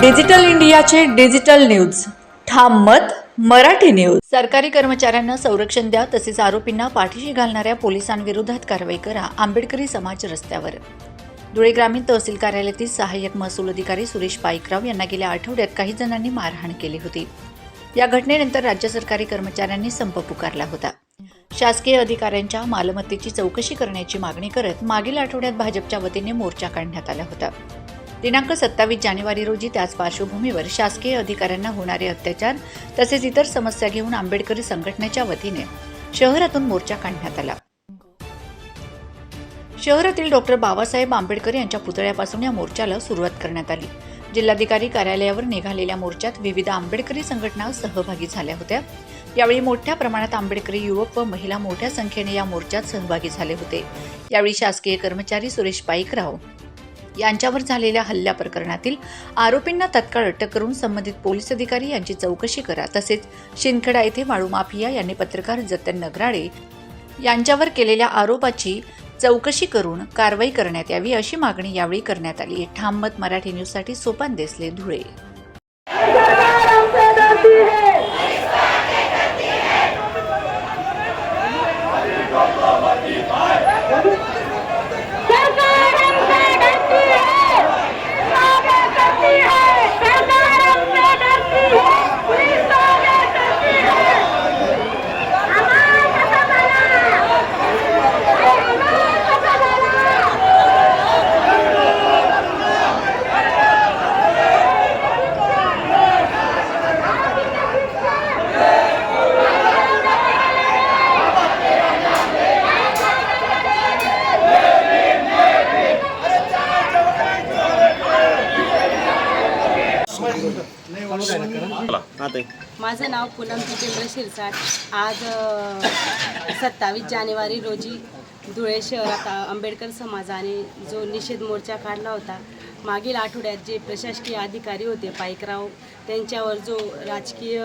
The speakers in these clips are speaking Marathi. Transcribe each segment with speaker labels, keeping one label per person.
Speaker 1: डिजिटल इंडियाचे डिजिटल न्यूज. ठाम मत मराठी न्यूज. सरकारी कर्मचाऱ्यांना संरक्षण द्या तसेच आरोपींना पाठीशी घालणाऱ्या पोलिसांविरोधात कारवाई करा आंबेडकरी समाज रस्त्यावर. धुळे ग्रामीण तहसील कार्यालयातील सहाय्यक महसूल अधिकारी सुरेश पाईकराव यांना गेल्या आठवड्यात काही जणांनी मारहाण केली होती. या घटनेनंतर राज्य सरकारी कर्मचाऱ्यांनी संप पुकारला होता. शासकीय अधिकाऱ्यांच्या मालमत्तेची चौकशी करण्याची मागणी करत मागील आठवड्यात भाजपच्या वतीने मोर्चा काढण्यात आला होता. दिनांक सत्तावीस जानेवारी रोजी त्याच पार्श्वभूमीवर शासकीय अधिकाऱ्यांना होणारे अत्याचार तसेच इतर समस्या घेऊन आंबेडकरी संघटनेच्या वतीने शहरातून मोर्चा काढण्यात आला. शहरातील डॉक्टर बाबासाहेब आंबेडकर यांच्या पुतळ्यापासून या मोर्चाला सुरुवात करण्यात आली. जिल्हाधिकारी कार्यालयावर निघालेल्या मोर्चात विविध आंबेडकरी संघटना सहभागी झाल्या होत्या. यावेळी मोठ्या प्रमाणात आंबेडकरी युवक व महिला मोठ्या संख्येने या मोर्चात सहभागी झाले होते. यावेळी शासकीय कर्मचारी सुरेश पाईकराव यांच्यावर झालेल्या हल्ल्या प्रकरणातील आरोपींना तत्काळ अटक करून संबंधित पोलीस अधिकारी यांची चौकशी करा. तसेच शिंदखेडा येथे वाळू माफिया यांनी पत्रकार जतन नगराळे यांच्यावर केलेल्या आरोपाची चौकशी करून कारवाई करण्यात यावी अशी मागणी यावेळी करण्यात आली ठाम मत मराठी न्यूजसाठी सोपान देसले धुळे
Speaker 2: सरकार हमसे डरती है आगे करती है सरकार हमसे डरती है पुलिस आगे करती है हमारा पता चला हमारा पता चला
Speaker 3: माझं नाव पूनम जितेंद्र शिरसाट. आज सत्तावीस जानेवारी रोजी धुळे शहरात आंबेडकर समाजाने जो निषेध मोर्चा काढला होता मागील आठवड्यात जे प्रशासकीय अधिकारी होते पाईकराव त्यांच्यावर जो राजकीय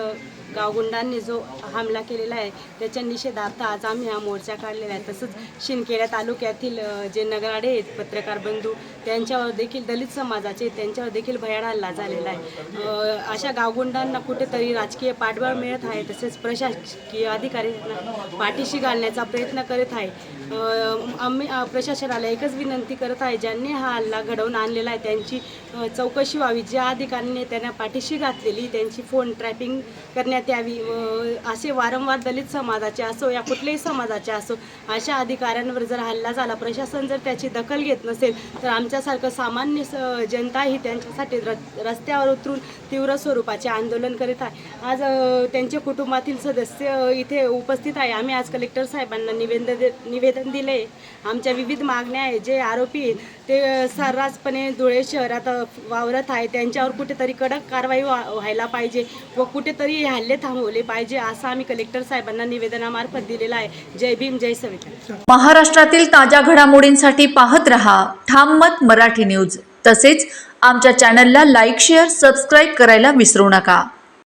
Speaker 3: गावगुंडांनी जो हमला केलेला आहे त्याच्या निषेधार्थ आज आम्ही हा मोर्चा काढलेला आहे. तसंच शिंदखेडा तालुक्यातील जे नगराडे आहेत पत्रकार बंधू त्यांच्यावर देखील दलित समाजाचे त्यांच्यावर देखील भयाड हल्ला झालेला आहे. अशा गावगुंडांना कुठेतरी राजकीय पाठबळ मिळत आहे तसेच प्रशासकीय अधिकाऱ्यांना पाठीशी घालण्याचा प्रयत्न करत आहे. आम्ही प्रशासनाला एकच विनंती करत आहे ज्यांनी हा हल्ला घडवून आणलेला आहे त्यांची चौकशी व्हावी. ज्या अधिकाऱ्यांनी त्यांना पाठीशी घातलेली त्यांची फोन ट्रॅपिंग करण्यात यावी व असे वारंवार दलित समाजाचे असो या कुठल्याही समाजाचे असो अशा अधिकाऱ्यांवर जर हल्ला झाला प्रशासन जर त्याची दखल घेत नसेल तर आमच्यासारखं सामान्य स- जनता ही त्यांच्यासाठी र रस्त्यावर उतरून तीव्र स्वरूपाचे आंदोलन करीत आहे. आज त्यांचे त्यांच्या कुटुंबातील सदस्य इथे उपस्थित आहे. आम्ही आज कलेक्टर साहेबांना निवेदन दे निवेदन दिले आमच्या विविध मागण्या आहे जे आरोपी आहेत ते सर्रासपणे धुळे शहरात वावरत आहे त्यांच्यावर कुठेतरी कडक कारवाई व्हा- व्हायला पाहिजे व कुठेतरी ह्या हल्ले थांबवले पाहिजे असं आम्ही कलेक्टर साहेबांना निवेदनामार्फत दिलेलं आहे. जय भीम जय सविता.
Speaker 1: महाराष्ट्रातील ताज्या घडामोडींसाठी पाहत रहा ठाम मत मराठी न्यूज. तसेच आमच्या चॅनलला लाईक शेअर सबस्क्राईब करायला विसरू नका.